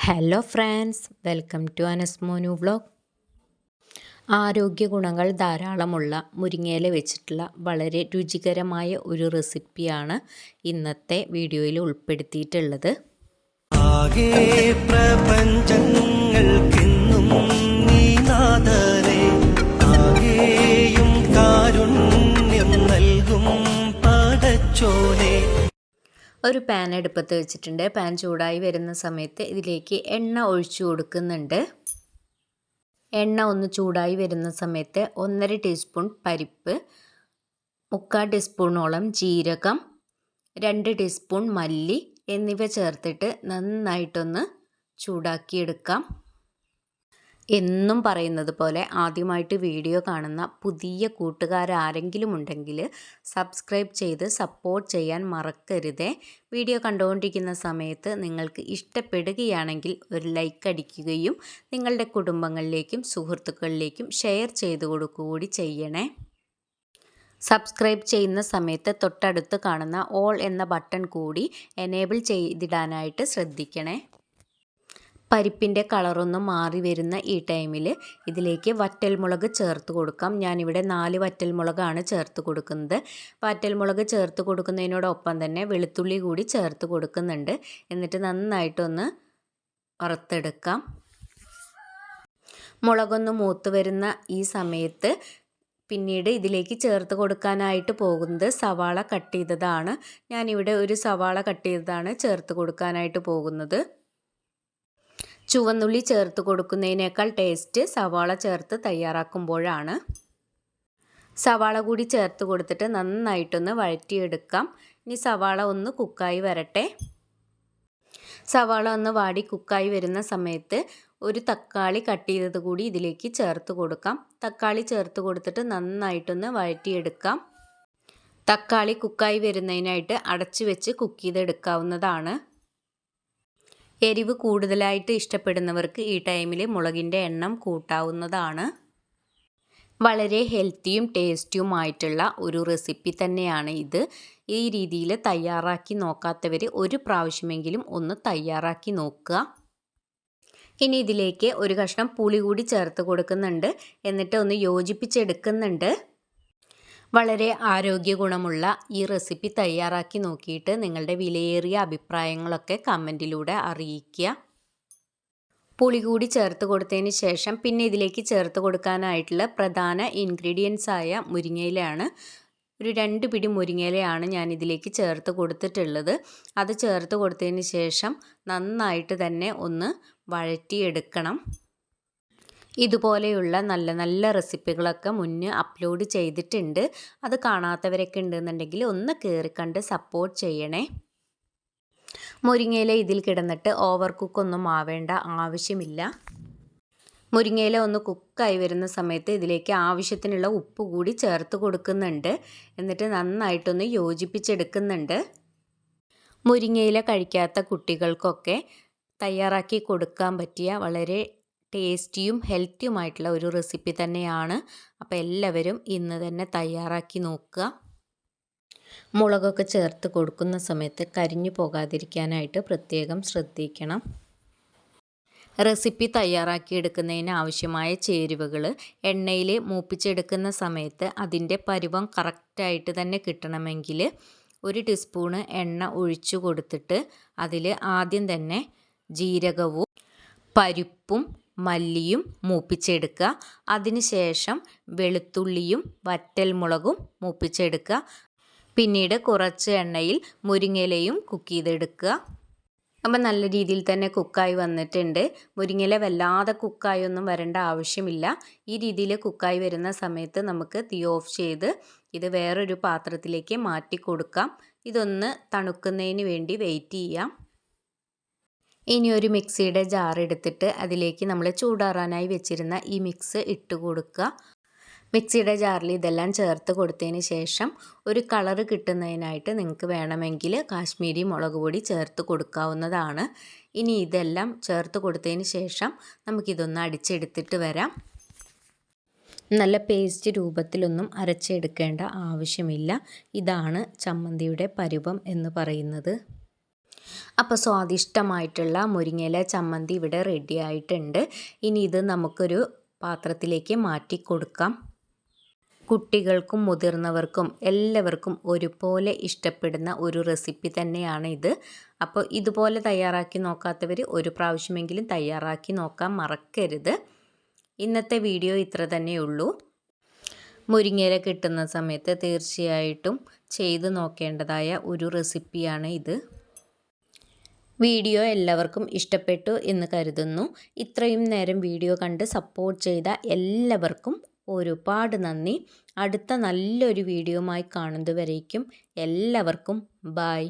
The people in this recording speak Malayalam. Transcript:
Hello friends welcome to Anasmonu vlog ആരോഗ്യ ഗുണങ്ങൾ ധാരാളമുള്ള മുരിങ്ങയില വെച്ചിട്ടുള്ള വളരെ രുചികരമായ ഒരു റെസിപ്പിയാണ് ഇന്നത്തെ വീഡിയോയിൽ ഉൾപ്പെടുത്തിയിട്ടുള്ളത്. പ്രപഞ്ചങ്ങൾക്കെന്നും ഒരു പാൻ എടുപ്പത്ത് വെച്ചിട്ടുണ്ട്. പാൻ ചൂടായി വരുന്ന സമയത്ത് ഇതിലേക്ക് എണ്ണ ഒഴിച്ചു കൊടുക്കുന്നുണ്ട്. എണ്ണ ഒന്ന് ചൂടായി വരുന്ന സമയത്ത് ഒന്നര ടീസ്പൂൺ പരിപ്പ് മുക്കാൽ ടീസ്പൂണോളം ജീരകം രണ്ട് ടീസ്പൂൺ മല്ലി എന്നിവ ചേർത്തിട്ട് നന്നായിട്ടൊന്ന് ചൂടാക്കിയെടുക്കാം. എന്നും പറയുന്നത് പോലെ ആദ്യമായിട്ട് വീഡിയോ കാണുന്ന പുതിയ കൂട്ടുകാരാരെങ്കിലും ഉണ്ടെങ്കിൽ സബ്സ്ക്രൈബ് ചെയ്ത് സപ്പോർട്ട് ചെയ്യാൻ മറക്കരുതേ. വീഡിയോ കണ്ടുകൊണ്ടിരിക്കുന്ന സമയത്ത് നിങ്ങൾക്ക് ഇഷ്ടപ്പെടുകയാണെങ്കിൽ ഒരു ലൈക്ക് അടിക്കുകയും നിങ്ങളുടെ കുടുംബങ്ങളിലേക്കും സുഹൃത്തുക്കളിലേക്കും ഷെയർ ചെയ്ത് കൊടുക്കുകൂടി ചെയ്യണേ. സബ്സ്ക്രൈബ് ചെയ്യുന്ന സമയത്ത് തൊട്ടടുത്ത് കാണുന്ന ഓൾ എന്ന ബട്ടൺ കൂടി എനേബിൾ ചെയ്തിടാനായിട്ട് ശ്രദ്ധിക്കണേ. പരിപ്പിന്റെ കളറൊന്ന് മാറി വരുന്ന ഈ ടൈമിൽ ഇതിലേക്ക് വറ്റൽമുളക് ചേർത്ത് കൊടുക്കാം. ഞാനിവിടെ നാല് വറ്റൽമുളകാണ് ചേർത്ത് കൊടുക്കുന്നത്. വറ്റൽമുളക് ചേർത്ത് കൊടുക്കുന്നതിനോടൊപ്പം തന്നെ വെളുത്തുള്ളി കൂടി ചേർത്ത് കൊടുക്കുന്നുണ്ട്. എന്നിട്ട് നന്നായിട്ടൊന്ന് വറുത്തെടുക്കാം. മുളകൊന്ന് മൂത്ത് വരുന്ന ഈ സമയത്ത് പിന്നീട് ഇതിലേക്ക് ചേർത്ത് കൊടുക്കാനായിട്ട് പോകുന്നത് സവാള കട്ട് ചെയ്തതാണ്. ഞാനിവിടെ ഒരു സവാള കട്ട് ചെയ്തതാണ് ചേർത്ത് കൊടുക്കാനായിട്ട് പോകുന്നത്. ചുവന്നുള്ളി ചേർത്ത് കൊടുക്കുന്നതിനേക്കാൾ ടേസ്റ്റ് സവാള ചേർത്ത് തയ്യാറാക്കുമ്പോഴാണ്. സവാള കൂടി ചേർത്ത് കൊടുത്തിട്ട് നന്നായിട്ടൊന്ന് വഴറ്റിയെടുക്കാം. ഇനി സവാള ഒന്ന് കുക്കായി വരട്ടെ. സവാള ഒന്ന് വാടി കുക്കായി വരുന്ന സമയത്ത് ഒരു തക്കാളി കട്ട് ചെയ്തത് കൂടി ഇതിലേക്ക് ചേർത്ത് കൊടുക്കാം. തക്കാളി ചേർത്ത് കൊടുത്തിട്ട് നന്നായിട്ടൊന്ന് വഴറ്റിയെടുക്കാം. തക്കാളി കുക്കായി വരുന്നതിനായിട്ട് അടച്ചു വെച്ച് കുക്ക് ചെയ്തെടുക്കാവുന്നതാണ്. എരിവ് കൂടുതലായിട്ട് ഇഷ്ടപ്പെടുന്നവർക്ക് ഈ ടൈമിൽ മുളകിന്റെ എണ്ണം കൂട്ടാവുന്നതാണ്. വളരെ ഹെൽത്തിയും ടേസ്റ്റിയുമായിട്ടുള്ള ഒരു റെസിപ്പി തന്നെയാണ് ഇത്. ഈ രീതിയിൽ തയ്യാറാക്കി നോക്കാത്തവർ ഒരു പ്രാവശ്യമെങ്കിലും ഒന്ന് തയ്യാറാക്കി നോക്കുക. ഇനി ഇതിലേക്ക് ഒരു കഷ്ണം പുളി കൂടി ചേർത്ത് കൊടുക്കുന്നുണ്ട്. എന്നിട്ട് ഒന്ന് യോജിപ്പിച്ചെടുക്കുന്നുണ്ട്. വളരെ ആരോഗ്യ ഗുണമുള്ള ഈ റെസിപ്പി തയ്യാറാക്കി നോക്കിയിട്ട് നിങ്ങളുടെ വിലയേറിയ അഭിപ്രായങ്ങളൊക്കെ കമന്റിലൂടെ അറിയിക്കുക. പുളി കൂടി ചേർത്ത് കൊടുത്തതിന് ശേഷം പിന്നെ ഇതിലേക്ക് ചേർത്ത് കൊടുക്കാനായിട്ടുള്ള പ്രധാന ഇൻഗ്രീഡിയൻസ് ആയ മുരിങ്ങയിലയാണ്. ഒരു രണ്ട് പിടി മുരിങ്ങയിലയാണ് ഞാൻ ഇതിലേക്ക് ചേർത്ത് കൊടുത്തിട്ടുള്ളത്. അത് ചേർത്ത് കൊടുത്തതിന് ശേഷം നന്നായിട്ട് തന്നെ ഒന്ന് വഴറ്റിയെടുക്കണം. ഇതുപോലെയുള്ള നല്ല നല്ല റെസിപ്പികളൊക്കെ മുന്നേ അപ്ലോഡ് ചെയ്തിട്ടുണ്ട്. അത് കാണാത്തവരൊക്കെ ഉണ്ടെന്നുണ്ടെങ്കിൽ ഒന്ന് കയറി കണ്ട് സപ്പോർട്ട് ചെയ്യണേ. മുരിങ്ങയില ഇതിൽ കിടന്നിട്ട് ഓവർ കുക്കൊന്നും ആവേണ്ട ആവശ്യമില്ല. മുരിങ്ങയില ഒന്ന് കുക്കായി വരുന്ന സമയത്ത് ഇതിലേക്ക് ആവശ്യത്തിനുള്ള ഉപ്പ് കൂടി ചേർത്ത് കൊടുക്കുന്നുണ്ട്. എന്നിട്ട് നന്നായിട്ടൊന്ന് യോജിപ്പിച്ചെടുക്കുന്നുണ്ട്. മുരിങ്ങയില കഴിക്കാത്ത കുട്ടികൾക്കൊക്കെ തയ്യാറാക്കി കൊടുക്കാൻ പറ്റിയ വളരെ ടേസ്റ്റിയും ഹെൽത്തിയുമായിട്ടുള്ള ഒരു റെസിപ്പി തന്നെയാണ്. അപ്പോൾ എല്ലാവരും ഇന്ന് തന്നെ തയ്യാറാക്കി നോക്കുക. മുളകൊക്കെ ചേർത്ത് കൊടുക്കുന്ന സമയത്ത് കരിഞ്ഞു പോകാതിരിക്കാനായിട്ട് പ്രത്യേകം ശ്രദ്ധിക്കണം. റെസിപ്പി തയ്യാറാക്കിയെടുക്കുന്നതിന് ആവശ്യമായ ചേരുവകൾ എണ്ണയിൽ മൂപ്പിച്ചെടുക്കുന്ന സമയത്ത് അതിന്റെ പരുവം കറക്റ്റായിട്ട് തന്നെ കിട്ടണമെങ്കിൽ ഒരു ടീസ്പൂണ് എണ്ണ ഒഴിച്ചു കൊടുത്തിട്ട് അതിൽ ആദ്യം തന്നെ ജീരകവും പരിപ്പും മല്ലിയും മൂപ്പിച്ചെടുക്കുക. അതിനുശേഷം വെളുത്തുള്ളിയും വറ്റൽമുളകും മൂപ്പിച്ചെടുക്കുക. പിന്നീട് കുറച്ച് എണ്ണയിൽ മുരിങ്ങയിലയും കുക്ക് ചെയ്തെടുക്കുക. അപ്പം നല്ല രീതിയിൽ തന്നെ കുക്കായി വന്നിട്ടുണ്ട്. മുരിങ്ങയില വല്ലാതെ കുക്കായി ഒന്നും വരേണ്ട ആവശ്യമില്ല. ഈ രീതിയിൽ കുക്കായി വരുന്ന സമയത്ത് നമുക്ക് തീ ഓഫ് ചെയ്ത് ഇത് വേറൊരു പാത്രത്തിലേക്ക് മാറ്റി കൊടുക്കാം. ഇതൊന്ന് തണുക്കുന്നതിന് വേണ്ടി വെയിറ്റ് ചെയ്യാം. ഇനി ഒരു മിക്സിയുടെ ജാർ എടുത്തിട്ട് അതിലേക്ക് നമ്മൾ ചൂടാറാനായി വെച്ചിരുന്ന ഈ മിക്സ് ഇട്ട് കൊടുക്കുക. മിക്സിയുടെ ജാറിൽ ഇതെല്ലാം ചേർത്ത് കൊടുത്തതിന് ശേഷം ഒരു കളറ് കിട്ടുന്നതിനായിട്ട് നിങ്ങൾക്ക് വേണമെങ്കിൽ കാശ്മീരി മുളക് പൊടി ചേർത്ത് കൊടുക്കാവുന്നതാണ്. ഇനി ഇതെല്ലാം ചേർത്ത് കൊടുത്തതിന് ശേഷം നമുക്കിതൊന്ന് അടിച്ചെടുത്തിട്ട് വരാം. നല്ല പേസ്റ്റ് രൂപത്തിലൊന്നും അരച്ചെടുക്കേണ്ട ആവശ്യമില്ല. ഇതാണ് ചമ്മന്തിയുടെ പരുവം എന്ന് പറയുന്നത്. അപ്പോൾ സ്വാദിഷ്ടമായിട്ടുള്ള മുരിങ്ങയില ചമ്മന്തി ഇവിടെ റെഡി ആയിട്ടുണ്ട്. ഇനി ഇത് നമുക്കൊരു പാത്രത്തിലേക്ക് മാറ്റി കൊടുക്കാം കുട്ടികൾക്കും മുതിർന്നവർക്കും എല്ലാവർക്കും ഒരുപോലെ ഇഷ്ടപ്പെടുന്ന ഒരു റെസിപ്പി തന്നെയാണ് ഇത്. അപ്പോൾ ഇതുപോലെ തയ്യാറാക്കി നോക്കാത്തവർ ഒരു പ്രാവശ്യമെങ്കിലും തയ്യാറാക്കി നോക്കാൻ മറക്കരുത്. ഇന്നത്തെ വീഡിയോ ഇത്ര തന്നെയുള്ളൂ. മുരിങ്ങയില കിട്ടുന്ന സമയത്ത് തീർച്ചയായിട്ടും ചെയ്തു നോക്കേണ്ടതായ ഒരു റെസിപ്പിയാണ് ഇത്. വീഡിയോ എല്ലാവർക്കും ഇഷ്ടപ്പെട്ടു എന്ന് കരുതുന്നു. ഇത്രയും നേരം വീഡിയോ കണ്ട് സപ്പോർട്ട് ചെയ്ത എല്ലാവർക്കും ഒരുപാട് നന്ദി. അടുത്ത നല്ലൊരു വീഡിയോയുമായി കാണുന്നതുവരേക്കും എല്ലാവർക്കും ബായ്